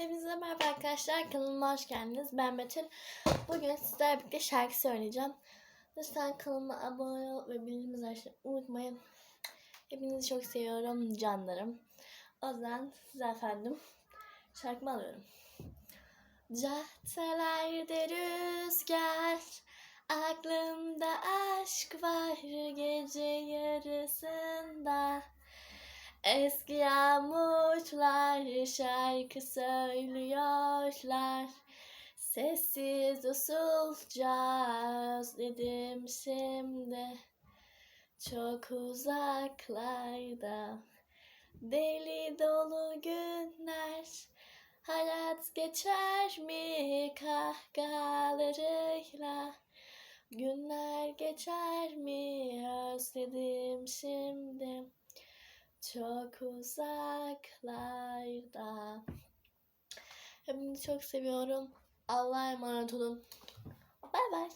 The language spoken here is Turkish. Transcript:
Hepinize merhaba arkadaşlar. Kanalıma hoş geldiniz. Ben Betül. Bugün sizlerle birlikte şarkı söyleyeceğim. Lütfen kanalıma abone ol ve bildirimleri açmayı unutmayın. Hepinizi çok seviyorum canlarım. O yüzden size efendim şarkımı alıyorum. Caddelerde rüzgar Aklımda aşk var gece yarısında Eski yağmurlar şarkı söylüyorlar. Sessiz usulca özledim şimdi. Çok uzaklarda Deli dolu günler. Hayat geçer mi kahkahalarıyla? Günler geçer mi özledim şimdi çok uzaklarda. Hepinizi çok seviyorum. Allah'a emanet olun. Bay bay.